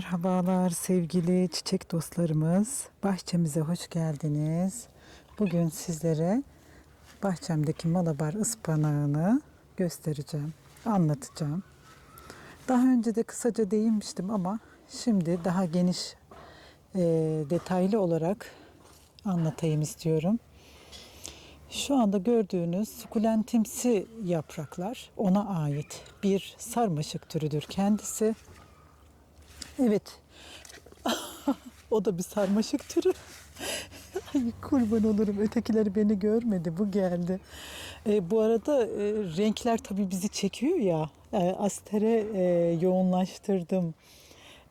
Merhabalar sevgili çiçek dostlarımız. Bahçemize hoş geldiniz. Bugün sizlere bahçemdeki malabar ıspanağını göstereceğim, anlatacağım. Daha önce de kısaca değinmiştim ama şimdi daha geniş e, detaylı olarak anlatayım istiyorum. Şu anda gördüğünüz sukulentimsi yapraklar ona ait bir sarmaşık türüdür kendisi. Evet. o da bir sarmaşık türü. Ay kurban olurum. Ötekileri beni görmedi. Bu geldi. E, bu arada e, renkler tabii bizi çekiyor ya. E, astere e, yoğunlaştırdım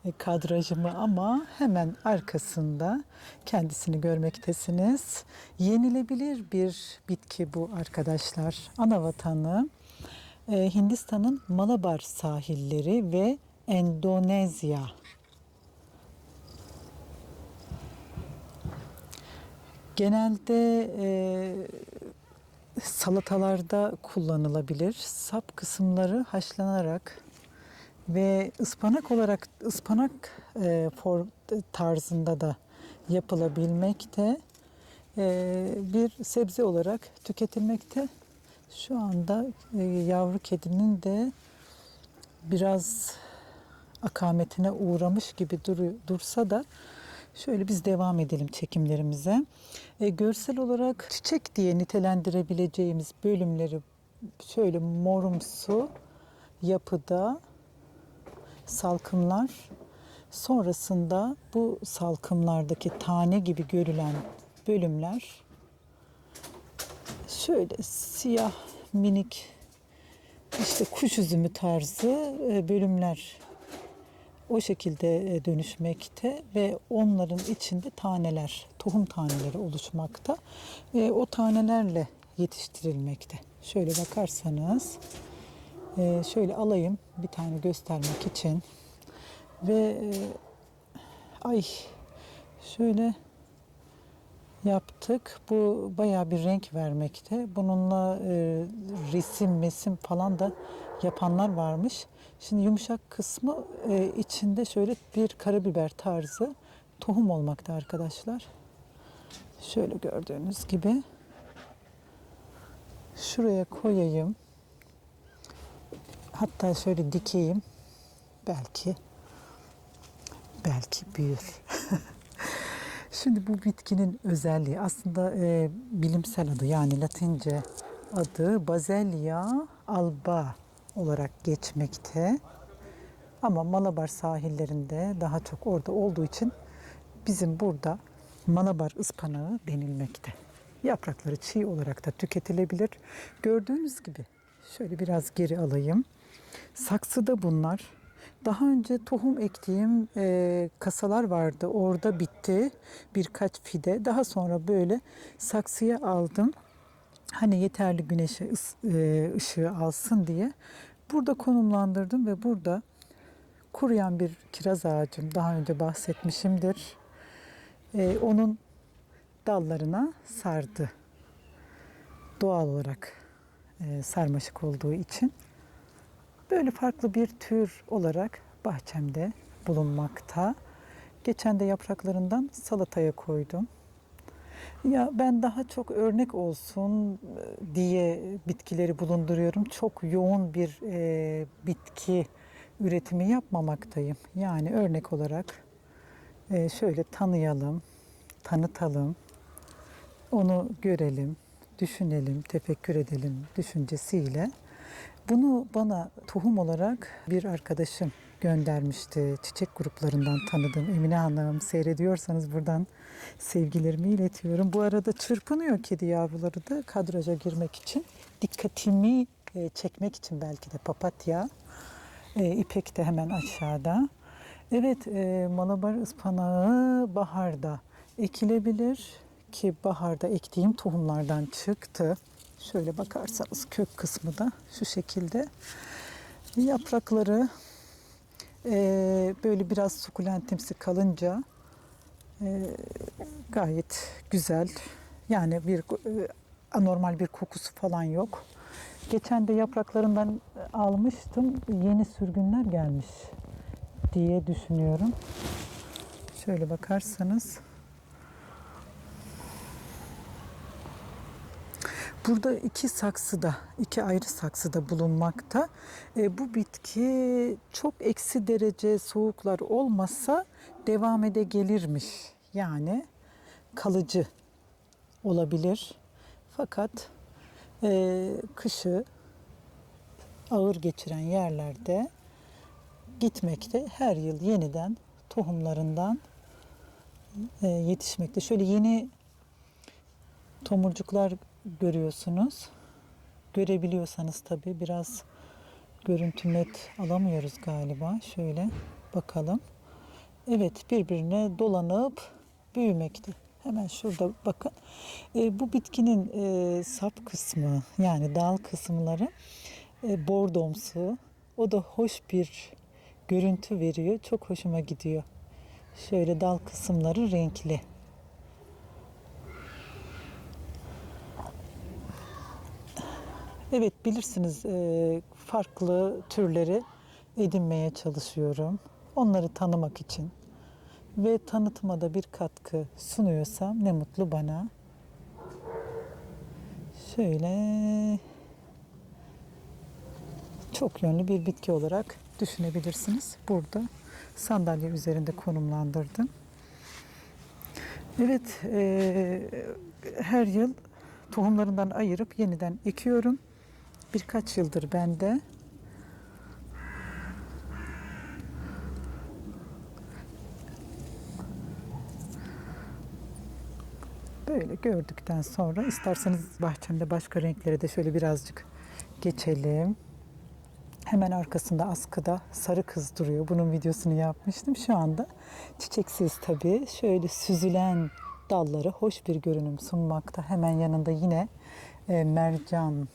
e, kadrajımı ama hemen arkasında kendisini görmektesiniz. Yenilebilir bir bitki bu arkadaşlar. Ana vatanı e, Hindistan'ın Malabar sahilleri ve Endonezya. Genelde e, salatalarda kullanılabilir. Sap kısımları haşlanarak ve ıspanak olarak ıspanak e, form tarzında da yapılabilmekte. E, bir sebze olarak tüketilmekte. Şu anda e, yavru kedinin de biraz akametine uğramış gibi duru- dursa da şöyle biz devam edelim çekimlerimize. E, görsel olarak çiçek diye nitelendirebileceğimiz bölümleri şöyle morumsu yapıda salkımlar sonrasında bu salkımlardaki tane gibi görülen bölümler şöyle siyah minik işte kuş üzümü tarzı e, bölümler o şekilde e, dönüşmekte ve onların içinde taneler, tohum taneleri oluşmakta. E, o tanelerle yetiştirilmekte. Şöyle bakarsanız e, şöyle alayım bir tane göstermek için ve e, ay şöyle yaptık. Bu bayağı bir renk vermekte. Bununla e, resim, mesim falan da yapanlar varmış. Şimdi yumuşak kısmı e, içinde şöyle bir karabiber tarzı tohum olmakta arkadaşlar. Şöyle gördüğünüz gibi. Şuraya koyayım. Hatta şöyle dikeyim. Belki belki büyür. Şimdi bu bitkinin özelliği aslında e, bilimsel adı yani Latince adı Bazelia alba olarak geçmekte. Ama Malabar sahillerinde daha çok orada olduğu için bizim burada Malabar ıspanağı denilmekte. Yaprakları çiğ olarak da tüketilebilir. Gördüğünüz gibi şöyle biraz geri alayım. Saksıda bunlar. Daha önce tohum ektiğim e, kasalar vardı. Orada bitti birkaç fide. Daha sonra böyle saksıya aldım. Hani yeterli güneşe e, ışığı alsın diye. Burada konumlandırdım ve burada kuruyan bir kiraz ağacım. Daha önce bahsetmişimdir. E, onun dallarına sardı. Doğal olarak e, sarmaşık olduğu için. Böyle farklı bir tür olarak bahçemde bulunmakta. Geçen de yapraklarından salataya koydum. Ya ben daha çok örnek olsun e, diye bitkileri bulunduruyorum. Çok yoğun bir e, bitki üretimi yapmamaktayım. Yani örnek olarak e, şöyle tanıyalım, tanıtalım, onu görelim, düşünelim, tefekkür edelim düşüncesiyle. Bunu bana tohum olarak bir arkadaşım göndermişti. Çiçek gruplarından tanıdığım Emine Hanım seyrediyorsanız buradan sevgilerimi iletiyorum. Bu arada çırpınıyor kedi yavruları da kadraja girmek için. Dikkatimi e, çekmek için belki de papatya. E, İpek de hemen aşağıda. Evet, e, malabar ıspanağı baharda ekilebilir ki baharda ektiğim tohumlardan çıktı. Şöyle bakarsanız kök kısmı da şu şekilde. Yaprakları e, böyle biraz sukulentimsi kalınca e, gayet güzel. Yani bir e, anormal bir kokusu falan yok. Geçen de yapraklarından almıştım. Yeni sürgünler gelmiş. diye düşünüyorum. Şöyle bakarsanız Burada iki saksıda, iki ayrı saksıda bulunmakta. E, bu bitki çok eksi derece soğuklar olmasa devam ede gelirmiş. Yani kalıcı olabilir. Fakat e, kışı ağır geçiren yerlerde gitmekte her yıl yeniden tohumlarından e, yetişmekte. Şöyle yeni tomurcuklar görüyorsunuz. Görebiliyorsanız tabii biraz görüntü net alamıyoruz galiba. Şöyle bakalım. Evet birbirine dolanıp büyümekte. Hemen şurada bakın. E, bu bitkinin e, sap kısmı yani dal kısımları e, bordomsu. O da hoş bir görüntü veriyor. Çok hoşuma gidiyor. Şöyle dal kısımları renkli. Evet bilirsiniz e, farklı türleri edinmeye çalışıyorum. Onları tanımak için ve tanıtıma da bir katkı sunuyorsam ne mutlu bana. Şöyle çok yönlü bir bitki olarak düşünebilirsiniz. Burada sandalye üzerinde konumlandırdım. Evet, e, her yıl tohumlarından ayırıp yeniden ekiyorum. Birkaç yıldır bende. Böyle gördükten sonra isterseniz bahçemde başka renklere de şöyle birazcık geçelim. Hemen arkasında askıda sarı kız duruyor. Bunun videosunu yapmıştım. Şu anda çiçeksiz tabii. Şöyle süzülen dalları hoş bir görünüm sunmakta. Hemen yanında yine e, mercan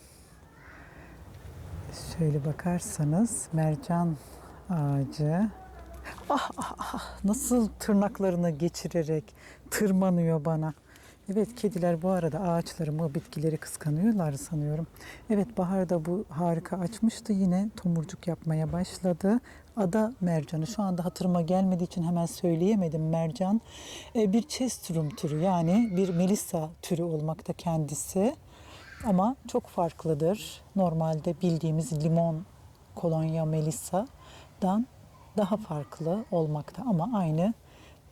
Şöyle bakarsanız mercan ağacı. Ah ah ah nasıl tırnaklarını geçirerek tırmanıyor bana. Evet kediler bu arada ağaçlarımı, bitkileri kıskanıyorlar sanıyorum. Evet baharda bu harika açmıştı. Yine tomurcuk yapmaya başladı. Ada mercanı şu anda hatırıma gelmediği için hemen söyleyemedim. Mercan e, bir chestrum türü yani bir melissa türü olmakta kendisi. Ama çok farklıdır. Normalde bildiğimiz limon kolonya melissa'dan daha farklı olmakta ama aynı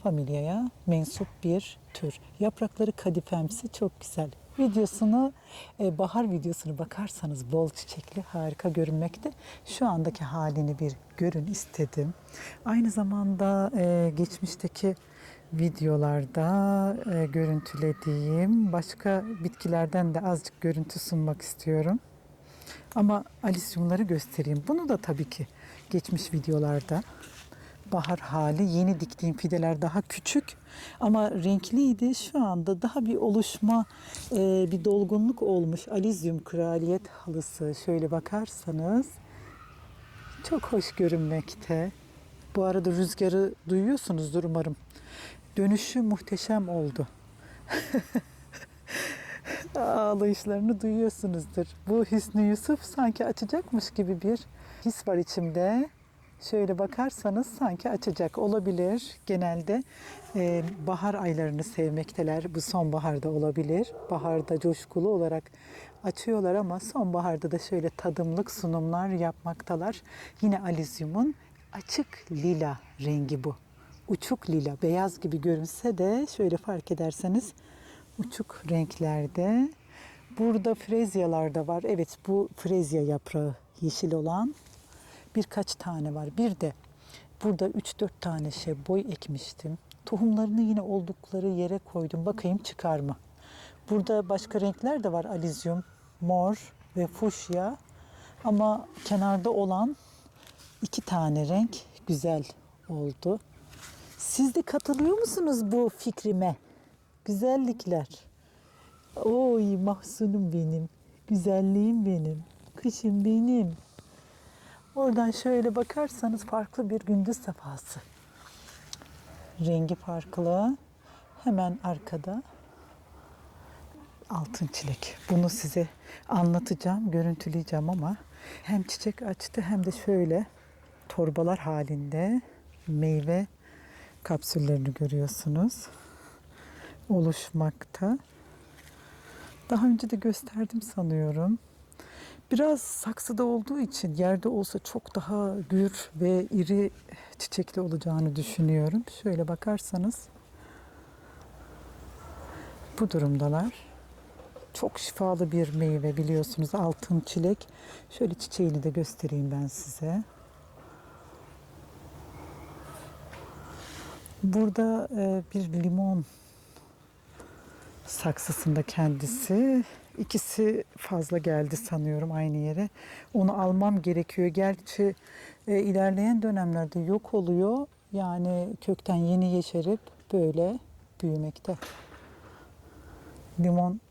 familyaya mensup bir tür. Yaprakları kadifemsi çok güzel. Videosunu, e, bahar videosunu bakarsanız bol çiçekli harika görünmekte. Şu andaki halini bir görün istedim. Aynı zamanda e, geçmişteki videolarda e, görüntülediğim başka bitkilerden de azıcık görüntü sunmak istiyorum. Ama alisyumları göstereyim. Bunu da tabii ki geçmiş videolarda bahar hali yeni diktiğim fideler daha küçük ama renkliydi. Şu anda daha bir oluşma, e, bir dolgunluk olmuş. Alizyum kraliyet halısı şöyle bakarsanız çok hoş görünmekte. Bu arada rüzgarı duyuyorsunuzdur umarım. Dönüşü muhteşem oldu. Ağlayışlarını duyuyorsunuzdur. Bu Hüsnü Yusuf sanki açacakmış gibi bir his var içimde. Şöyle bakarsanız sanki açacak olabilir. Genelde e, bahar aylarını sevmekteler. Bu sonbaharda olabilir. Baharda coşkulu olarak açıyorlar ama sonbaharda da şöyle tadımlık sunumlar yapmaktalar. Yine alizyumun açık lila rengi bu. Uçuk lila, beyaz gibi görünse de şöyle fark ederseniz uçuk renklerde. Burada frezyalar da var. Evet bu frezya yaprağı yeşil olan birkaç tane var. Bir de burada 3-4 tane şey boy ekmiştim. Tohumlarını yine oldukları yere koydum. Bakayım çıkar mı? Burada başka renkler de var. Alizyum, mor ve fuşya. Ama kenarda olan iki tane renk güzel oldu. Siz de katılıyor musunuz bu fikrime? Güzellikler. Oy mahsunum benim. Güzelliğim benim. Kışım benim. Oradan şöyle bakarsanız farklı bir gündüz sefası. Rengi farklı. Hemen arkada altın çilek. Bunu size anlatacağım, görüntüleyeceğim ama hem çiçek açtı hem de şöyle torbalar halinde meyve kapsüllerini görüyorsunuz. Oluşmakta. Daha önce de gösterdim sanıyorum. Biraz saksıda olduğu için yerde olsa çok daha gür ve iri çiçekli olacağını düşünüyorum. Şöyle bakarsanız bu durumdalar. Çok şifalı bir meyve biliyorsunuz altın çilek. Şöyle çiçeğini de göstereyim ben size. Burada e, bir limon saksısında kendisi. İkisi fazla geldi sanıyorum aynı yere. Onu almam gerekiyor. Gerçi e, ilerleyen dönemlerde yok oluyor. Yani kökten yeni yeşerip böyle büyümekte. Limon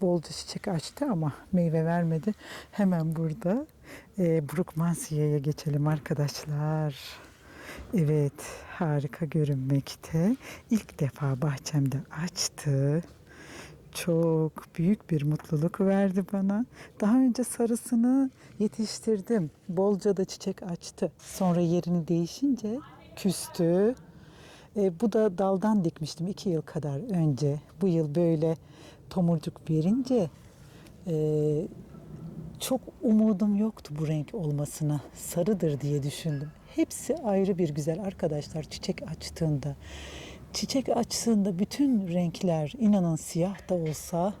bolca çiçek açtı ama meyve vermedi. Hemen burada e, Brookmansia'ya geçelim arkadaşlar. Evet, harika görünmekte. İlk defa bahçemde açtı. Çok büyük bir mutluluk verdi bana. Daha önce sarısını yetiştirdim. Bolca da çiçek açtı. Sonra yerini değişince küstü. E, bu da daldan dikmiştim iki yıl kadar önce. Bu yıl böyle tomurcuk verince e, çok umudum yoktu bu renk olmasına. Sarıdır diye düşündüm. Hepsi ayrı bir güzel arkadaşlar çiçek açtığında. Çiçek açtığında bütün renkler inanın siyah da olsa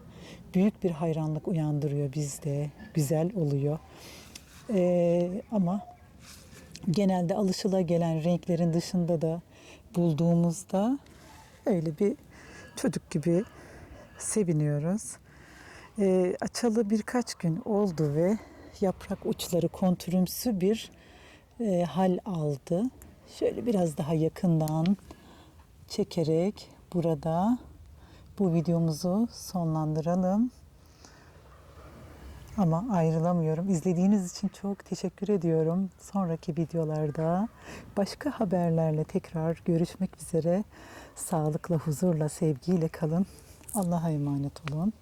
büyük bir hayranlık uyandırıyor bizde. Güzel oluyor. Ee, ama genelde alışıla renklerin dışında da bulduğumuzda öyle bir çocuk gibi seviniyoruz. Ee, açalı birkaç gün oldu ve yaprak uçları kontürümsü bir e, hal aldı. Şöyle biraz daha yakından çekerek burada bu videomuzu sonlandıralım. Ama ayrılamıyorum. İzlediğiniz için çok teşekkür ediyorum. Sonraki videolarda başka haberlerle tekrar görüşmek üzere. Sağlıkla, huzurla, sevgiyle kalın. Allah'a emanet olun.